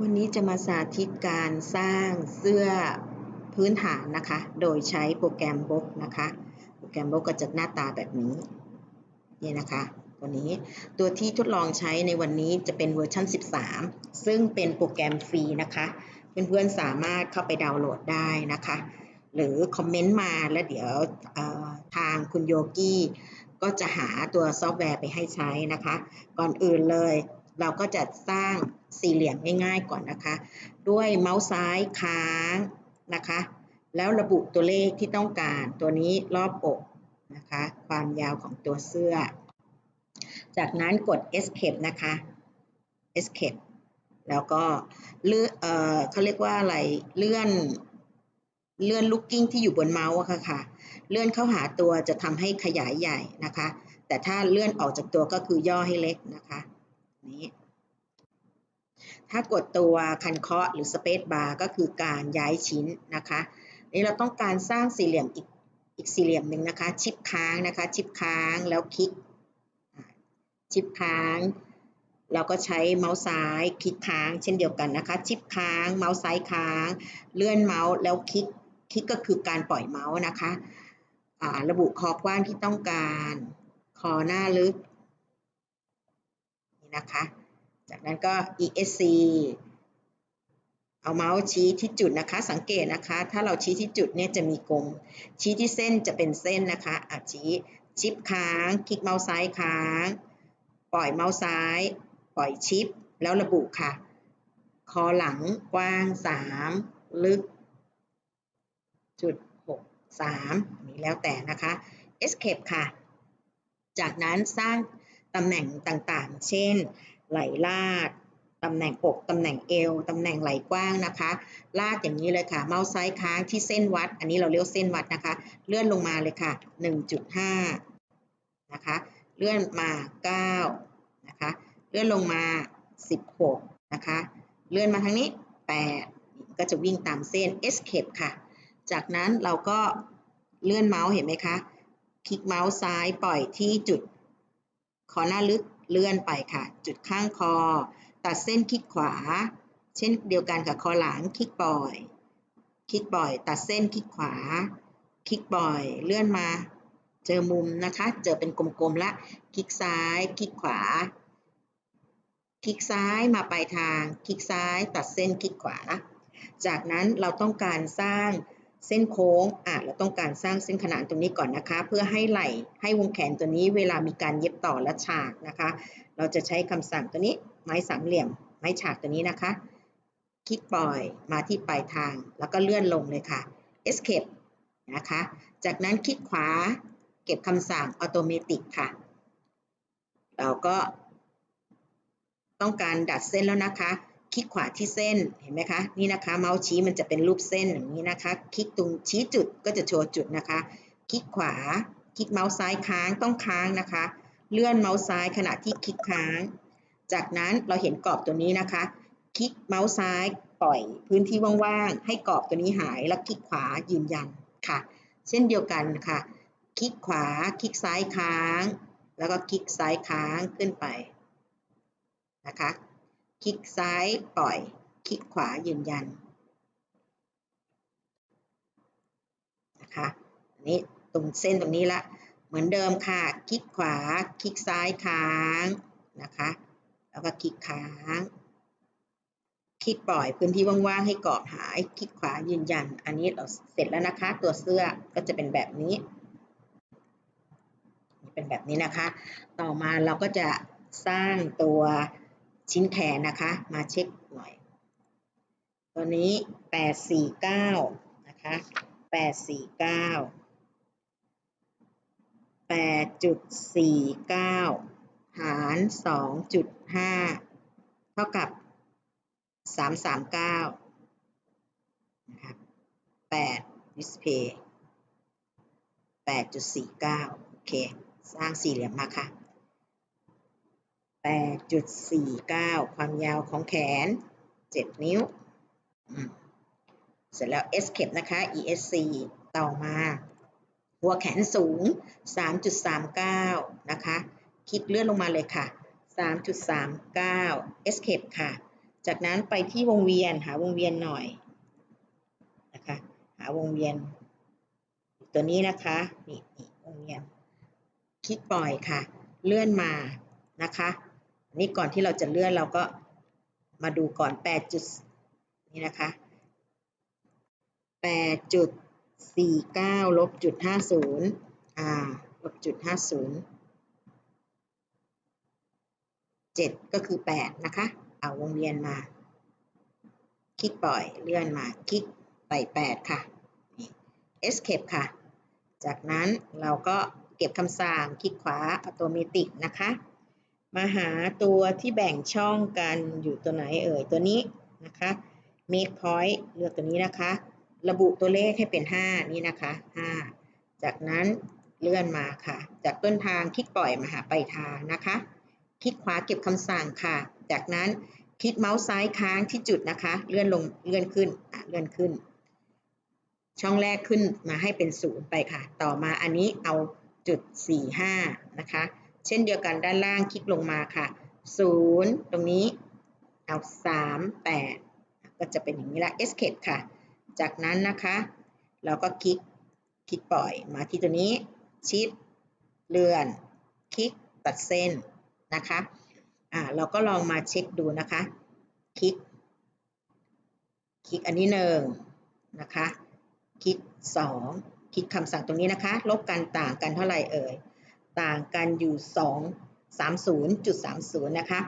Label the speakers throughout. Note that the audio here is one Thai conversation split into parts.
Speaker 1: วันนี้จะมาสาธิตการสร้างเสื้อพื้นฐานนะคะ โดยใช้โปรแกรมบล็อกนะคะ โปรแกรมบล็อกก็จะหน้าตาแบบนี้ นี่นะคะ ตัวนี้ ตัวที่ทดลองใช้ในวันนี้จะเป็นเวอร์ชัน13 ซึ่งเป็นโปรแกรมฟรีนะคะ เพื่อนๆสามารถเข้าไปดาวน์โหลดได้นะคะ หรือคอมเมนต์มาแล้วเดี๋ยวทางคุณโยกี้ก็จะหาตัวซอฟต์แวร์ไปให้ใช้นะคะ ก่อนอื่นเลย เราก็จะสร้างสี่เหลี่ยมง่ายๆก่อนนะคะ ด้วยเมาส์ซ้ายค้างนะคะ แล้วระบุตัวเลขที่ต้องการตัวนี้รอบอกนะคะ ความยาวของตัวเสื้อ จากนั้นกด escape นะคะ escape แล้วก็เลื่อนเออเขาเรียกว่าอะไร เลื่อน เลื่อนลูกกิ้งที่อยู่บนเมาส์อะค่ะ เลื่อนเข้าหาตัวจะทำให้ขยายใหญ่นะคะ แต่ถ้าเลื่อนออกจากตัวก็คือย่อให้เล็กนะคะ นี้ ถ้ากดตัวคันเคาะหรือสเปซบาร์ก็คือการย้ายชิ้นนะคะนี่เราต้องการสร้างสี่เหลี่ยมอีกอีกสี่เหลี่ยมหนึ่งนะคะ ชิปค้างนะคะ ชิปค้างแล้วคลิก ชิปค้าง เราก็ใช้เมาส์ซ้ายคลิกค้างเช่นเดียวกันนะคะ ชิปค้าง เมาส์ซ้ายค้าง เลื่อนเมาส์แล้วคลิก คลิกก็คือการปล่อยเมาส์นะคะระบุคอกว้างที่ต้องการ คอหน้าลึก นะคะ จากนั้นก็ ESC เอาเมาส์ชี้ที่จุดนะคะ สังเกตนะคะ ถ้าเราชี้ที่จุดเนี่ยจะมีกลม ชี้ที่เส้นจะเป็นเส้นนะคะอะชี้ชิปค้าง คลิกเมาส์ซ้ายค้าง ปล่อยเมาส์ซ้าย ปล่อยชิป แล้วระบุค่ะ คอหลังกว้าง 3 ลึก จุด 6 3 นี่แล้วแต่นะคะ escape ค่ะ จากนั้นสร้าง ตำแหน่งต่างๆ เช่น ไหล่ลากตำแหน่งอกตำแหน่งเอวตำแหน่งไหล่กว้างนะคะ ลากอย่างนี้เลยค่ะ เมาส์ซ้ายค้างที่เส้นวัด อันนี้เราเรียกเส้นวัดนะคะ เลื่อนลงมาเลยค่ะ 1.5 นะคะ เลื่อนมา 9 นะคะ เลื่อนลงมา 16 นะคะ เลื่อนมาทางนี้ 8 ก็จะวิ่งตามเส้น escape ค่ะ จากนั้นเราก็เลื่อนเมาส์เห็นไหมคะ คลิกเมาส์ซ้ายปล่อยที่จุด คอหน้าลึกเลื่อนไปค่ะ จุดข้างคอ ตัดเส้นคลิกขวา เช่นเดียวกันกับคอหลังคลิกบ่อย คลิกบ่อย ตัดเส้นคลิกขวา คลิกบ่อย เลื่อนมา เจอมุมนะคะ เจอเป็นกลมๆละ คลิกซ้าย คลิกขวา คลิกซ้ายมาปลายทาง คลิกซ้าย ตัดเส้นคลิกขวา จากนั้นเราต้องการสร้าง เส้นโค้งอะเราต้องการสร้างเส้นขนานตรงนี้ก่อนนะคะ เพื่อให้ไหล่ให้วงแขนตัวนี้เวลามีการเย็บต่อและฉากนะคะ เราจะใช้คำสั่งตัวนี้ไม้สามเหลี่ยม ไม้ฉากตัวนี้นะคะ คลิกปล่อยมาที่ปลายทางแล้วก็เลื่อนลงเลยค่ะ escape นะคะ จากนั้นคลิกขวาเก็บคำสั่ง automatic ค่ะ เราก็ต้องการดัดเส้นแล้วนะคะ คลิกขวาที่เส้นเห็นไหมคะนี่นะคะเมาส์ชี้มันจะเป็นรูปเส้นอย่างนี้นะคะ คลิกตรงชี้จุดก็จะโชว์จุดนะคะ คลิกขวา คลิกเมาส์ซ้ายค้างต้องค้างนะคะ เลื่อนเมาส์ซ้ายขณะที่คลิกค้าง จากนั้นเราเห็นกรอบตัวนี้นะคะ คลิกเมาส์ซ้ายปล่อยพื้นที่ว่างๆให้กรอบตัวนี้หายแล้วคลิกขวายืนยันค่ะ เช่นเดียวกันค่ะ คลิกขวาคลิกซ้ายค้าง แล้วก็คลิกซ้ายค้างขึ้นไปนะคะ คลิกซ้ายปล่อย คลิกขวายืนยันนะคะอันนี้ตรงเส้นตรงนี้ละ เหมือนเดิมค่ะ คลิกขวา คลิกซ้ายค้างนะคะ แล้วก็คลิกค้าง คลิกปล่อยพื้นที่ว่างๆให้กรอบหาย คลิกขวายืนยัน อันนี้เราเสร็จแล้วนะคะ ตัวเสื้อก็จะเป็นแบบนี้ เป็นแบบนี้นะคะ ต่อมาเราก็จะสร้างตัว ชิ้นแขนนะคะ มาเช็คหน่อย ตัวนี้ 849 นะคะ 849 8.49 หาร 2.5 เท่ากับ 339 นะคะ8 display 8.49 โอเค สร้างสี่เหลี่ยมมาค่ะ 8.49 ความยาวของแขน 7 นิ้ว เสร็จแล้ว escape นะคะ esc ต่อมา หัวแขนสูง 3.39 นะคะ คลิกเลื่อนลงมาเลยค่ะ 3.39 escape ค่ะ จากนั้นไปที่วงเวียน หาวงเวียนหน่อยนะคะ หาวงเวียน ตัวนี้นะคะ นี่วงเวียน คลิกปล่อยค่ะ เลื่อนมานะคะ นี่ก่อนที่เราจะเลื่อนเราก็มาดูก่อน8จุดนี่นะคะ8จุด49ลบจุด50อ่าลบจุด50 7 ก็คือ 8 นะคะ เอาวงเวียนมา คลิกปล่อยเลื่อนมา คลิกไป 8 ค่ะ escape ค่ะ จากนั้นเราก็เก็บคำสั่ง คลิกขวาอัตโนมัตินะคะ มาหาตัวที่แบ่งช่องกันอยู่ตัวไหนเอ่ยตัวนี้นะคะ make point เลือกตัวนี้นะคะ ระบุตัวเลขให้เป็น 5 นี่นะคะ 5 จากนั้นเลื่อนมาค่ะ จากต้นทางคลิกปล่อยมาหาปลายทางนะคะ คลิกขวาเก็บคำสั่งค่ะ จากนั้นคลิกเมาส์ซ้ายค้างที่จุดนะคะ เลื่อนลงเลื่อนขึ้นอะเลื่อนขึ้น ช่องแรกขึ้นมาให้เป็นศูนย์ไปค่ะ ต่อมาอันนี้เอาจุด 45 นะคะ เช่นเดียวกันด้านล่างคลิกลงมาค่ะ 0 ตรงนี้เอา3 8 ก็จะเป็นอย่างนี้ละ escape ค่ะ จากนั้นนะคะ เราก็คลิกคลิกปล่อยมาที่ตัวนี้ชิดเลื่อนคลิกตัดเส้นนะคะอ่าเราก็ลองมาเช็คดูนะคะ คลิก คลิกอันนี้หนึ่งนะคะ คลิก2คลิกคำสั่งตรงนี้นะคะ ลบกันต่างกันเท่าไหร่เอ่ย ต่างกันอยู่ 2 30.30 นะคะ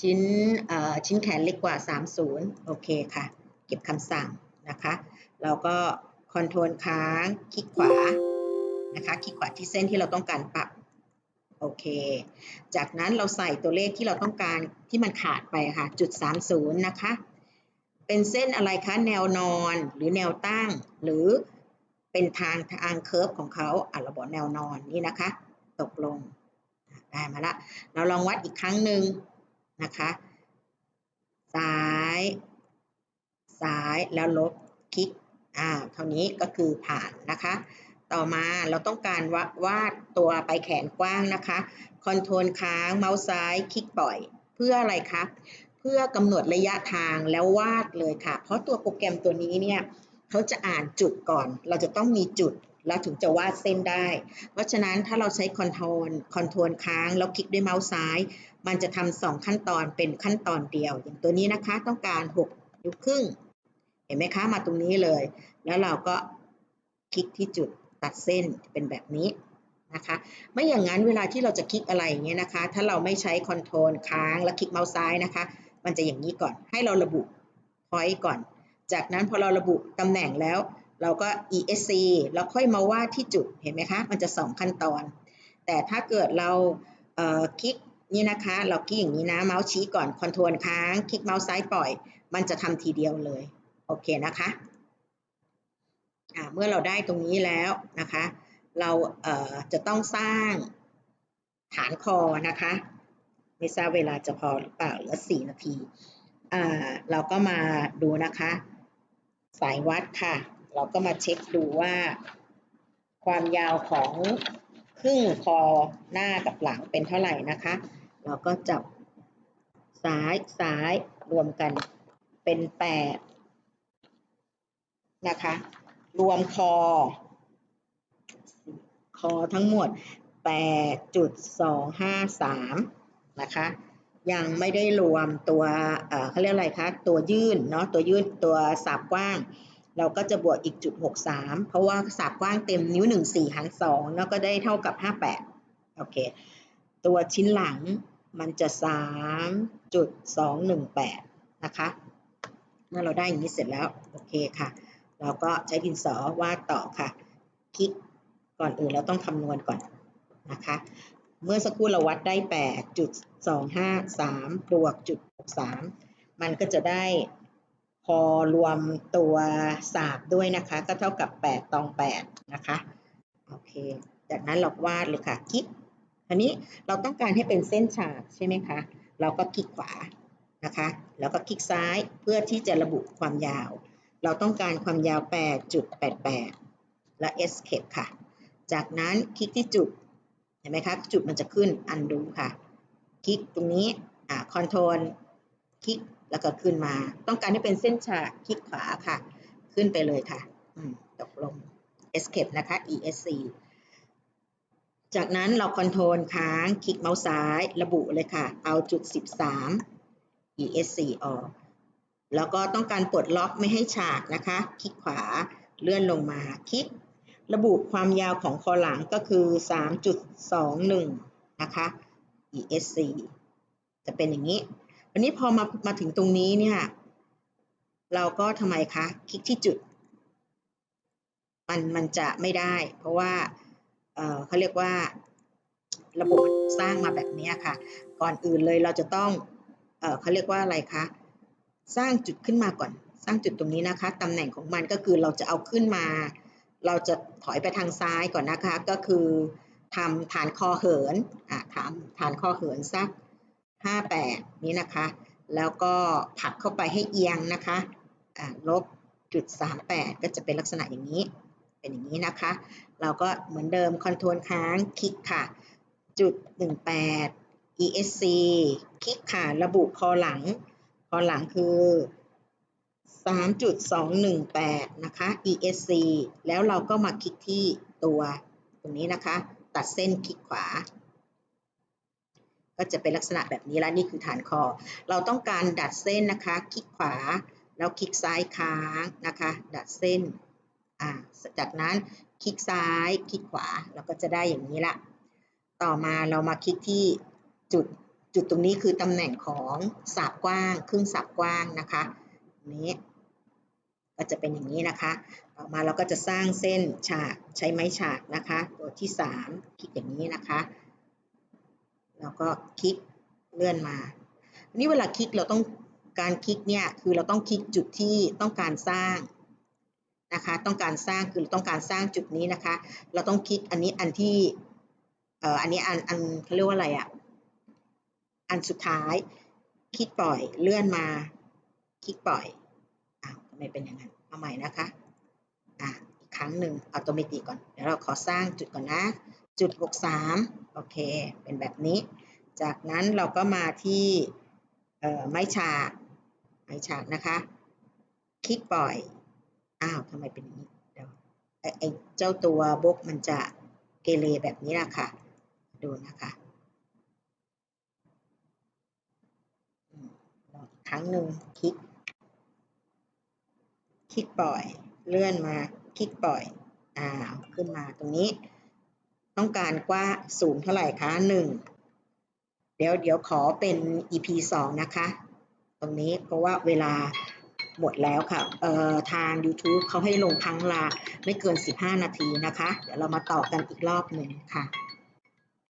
Speaker 1: ชิ้นชิ้นแขนเล็กกว่า 30 โอเคค่ะ เก็บคำสั่งนะคะเราก็คอนโทรลค้างคลิกขวานะคะคลิกขวาที่เส้นที่เราต้องการปรับโอเค จากนั้นเราใส่ตัวเลขที่เราต้องการที่มันขาดไปค่ะจุด30 นะคะ เป็นเส้นอะไรคะ แนวนอนหรือแนวตั้ง หรือเป็นทางทางเคิร์ฟของเขาอะเราบอกแนวนอนนี่นะคะ ตกลงได้มาละเราลองวัดอีกครั้งหนึ่งนะคะซ้าย ซ้ายแล้วลบคลิกอ่าเท่านี้ก็คือผ่านนะคะ ต่อมาเราต้องการววาดตัวไปแขนกว้างนะคะคอนโทรลค้างเมาส์ซ้ายคลิกปล่อยเพื่ออะไรคะเพื่อกำหนดระยะทางแล้ววาดเลยค่ะ เพราะตัวโปรแกรมตัวนี้เนี่ยเขาจะอ่านจุดก่อน เราจะต้องมีจุด แล้วถึงจะวาดเส้นได้ เพราะฉะนั้นถ้าเราใช้คอนโทรลคอนโทรลค้างแล้วคลิกด้วยเมาส์ซ้าย มันจะทำสองขั้นตอนเป็นขั้นตอนเดียว อย่างตัวนี้นะคะต้องการ6นิ้วครึ่ง เห็นไหมคะมาตรงนี้เลย แล้วเราก็คลิกที่จุดตัดเส้นเป็นแบบนี้นะคะไม่อย่างนั้นเวลาที่เราจะคลิกอะไรอย่างเงี้ยนะคะ ถ้าเราไม่ใช้คอนโทรลค้างแล้วคลิกเมาส์ซ้ายนะคะ มันจะอย่างนี้ก่อนให้เราระบุ point ก่อน จากนั้นพอเราระบุตำแหน่งแล้ว เราก็ esc แล้วค่อยมาวาดที่จุดเห็นไหมคะ มันจะสองขั้นตอน แต่ถ้าเกิดเราเคลิกนี่นะคะ เราคลิกอย่างนี้นะ เมาส์ชี้ก่อนคอนโทรลค้าง คลิกเมาส์ซ้ายปล่อย มันจะทำทีเดียวเลย โอเคนะคะเมื่อเราได้ตรงนี้แล้วนะคะ เราเจะต้องสร้างฐานคอนะคะไม่ทราบเวลาจะพอหรือเปล่าเหลือ4นาที เราก็มาดูนะคะ สายวัดค่ะ เราก็มาเช็คดูว่า ความยาวของครึ่งคอหน้ากับหลังเป็นเท่าไหร่นะคะ เราก็จับซ้ายซ้ายรวมกันเป็น8นะคะ รวมคอ คอทั้งหมด8.253นะคะยังไม่ได้รวมตัวเขาเรียกอะไรคะ ตัวยื่นเนาะ ตัวยื่นตัวสาบกว้าง เราก็จะบวกอีกจุด63 เพราะว่าสาบกว้างเต็มนิ้ว 1 4 หาร 2 แล้วก็ได้เท่ากับ 58 โอเค ตัวชิ้นหลังมันจะ 3.218 นะคะ เมื่อเราได้อย่างนี้เสร็จแล้ว โอเคค่ะ เราก็ใช้ดินสอวาดต่อค่ะ คลิกก่อนอื่นเราต้องคำนวณก่อนนะคะ เมื่อสักครู่เราวัดได้ 8.253 บวกจุด63 มันก็จะได้ อรวมตัวสาบด้วยนะคะ ก็เท่ากับ 8 ตอง 8 นะคะ โอเค จากนั้นเราวาดเลยค่ะคลิกอันนี้เราต้องการให้เป็นเส้นฉากใช่ไหมคะ เราก็คลิกขวานะคะ แล้วก็คลิกซ้ายเพื่อที่จะระบุความยาว เราต้องการความยาว 8.88 และ escape ค่ะ จากนั้นคลิกที่จุด เห็นไหมคะ จุดมันจะขึ้น undo ค่ะ คลิกตรงนี้ อ่า control คลิก แล้วก็ขึ้นมา ต้องการให้เป็นเส้นฉากคลิกขวาค่ะ ขึ้นไปเลยค่ะตกลง escape นะคะ esc จากนั้นเราคอนโทรลค้างคลิกเมาส์ซ้ายระบุเลยค่ะ เอาจุด 13 esc ออก แล้วก็ต้องการปลดล็อกไม่ให้ฉากนะคะ คลิกขวาเลื่อนลงมาคลิก ระบุความยาวของคอหลังก็คือ 3.21 นะคะ esc จะเป็นอย่างนี้ วันนี้พอมามาถึงตรงนี้เนี่ย เราก็ทำไมคะ คลิกที่จุด มันมันจะไม่ได้ เพราะว่าเเขาเรียกว่า ระบบสร้างมาแบบนี้ค่ะ ก่อนอื่นเลยเราจะต้องเอเขาเรียกว่าอะไรคะ สร้างจุดขึ้นมาก่อน สร้างจุดตรงนี้นะคะตำแหน่งของมันก็คือเราจะเอาขึ้นมา เราจะถอยไปทางซ้ายก่อนนะคะ ก็คือทำฐานคอเหินอะทำฐานคอเหินสัก 58 นี้นะคะ แล้วก็ผลักเข้าไปให้เอียงนะคะลบจุด38 ก็จะเป็นลักษณะอย่างนี้ เป็นอย่างนี้นะคะ เราก็เหมือนเดิมคอนโทรลค้างคลิกค่ะ จุด 18 esc คลิกค่ะ ระบุคอหลัง คอหลังคือ 3.218 นะคะ esc แล้วเราก็มาคลิกที่ตัวตรงนี้นะคะ ตัดเส้นคลิกขวา ก็จะเป็นลักษณะแบบนี้แล้วนี่คือฐานคอ เราต้องการดัดเส้นนะคะ คลิกขวา แล้วคลิกซ้ายค้างนะคะ ดัดเส้นอ่าจากนั้นคลิกซ้ายคลิกขวาเราก็จะได้อย่างนี้ละต่อมาเรามาคลิกที่จุดจุดตรงนี้คือตำแหน่งของสาบกว้างครึ่งสาบกว้างนะคะนี้ก็จะเป็นอย่างนี้นะคะ ต่อมาเราก็จะสร้างเส้นฉากใช้ไม้ฉากนะคะ ตัวที่ 3 คลิกอย่างนี้นะคะ แล้วก็คลิกเลื่อนมาอันนี้เวลาคลิกเราต้องการคลิกเนี่ยคือเราต้องคลิกจุดที่ต้องการสร้างนะคะต้องการสร้างคือต้องการสร้างจุดนี้นะคะ เราต้องคลิกอันนี้อันที่เอ่ออันนี้อันอันเขาเรียกว่าอะไรอะอันสุดท้ายคลิกปล่อยเลื่อนมาคลิกปล่อยอ้าวทำไมเป็นอย่างนั้นเอาใหม่นะคะอะอีกครั้งหนึ่งอัตโนมัติก่อนเดี๋ยวเราขอสร้างจุดก่อนนะ จุด63โอเค เป็นแบบนี้ จากนั้นเราก็มาที่ไม้ฉากไม้ฉากนะคะ คลิกปล่อย อ้าวทำไมเป็นอย่างนี้เดี๋ยวไอ้เจ้าตัวบล็อกมันจะเกเรแบบนี้แหละค่ะ ดูนะคะลองอีกครั้งหนึ่งคลิก คลิกปล่อย เลื่อนมา คลิกปล่อย อ้าว ขึ้นมาตรงนี้ ต้องการกว้างสูงเท่าไหร่คะหนึ่งเดี๋ยวเดี๋ยวขอเป็น EP 2 นะคะ ตรงนี้เพราะว่าเวลาหมดแล้วค่ะเอ่อทาง YouTube เขาให้ลงครั้งละไม่เกิน 15 นาทีนะคะ เดี๋ยวเรามาต่อกันอีกรอบหนึ่งค่ะ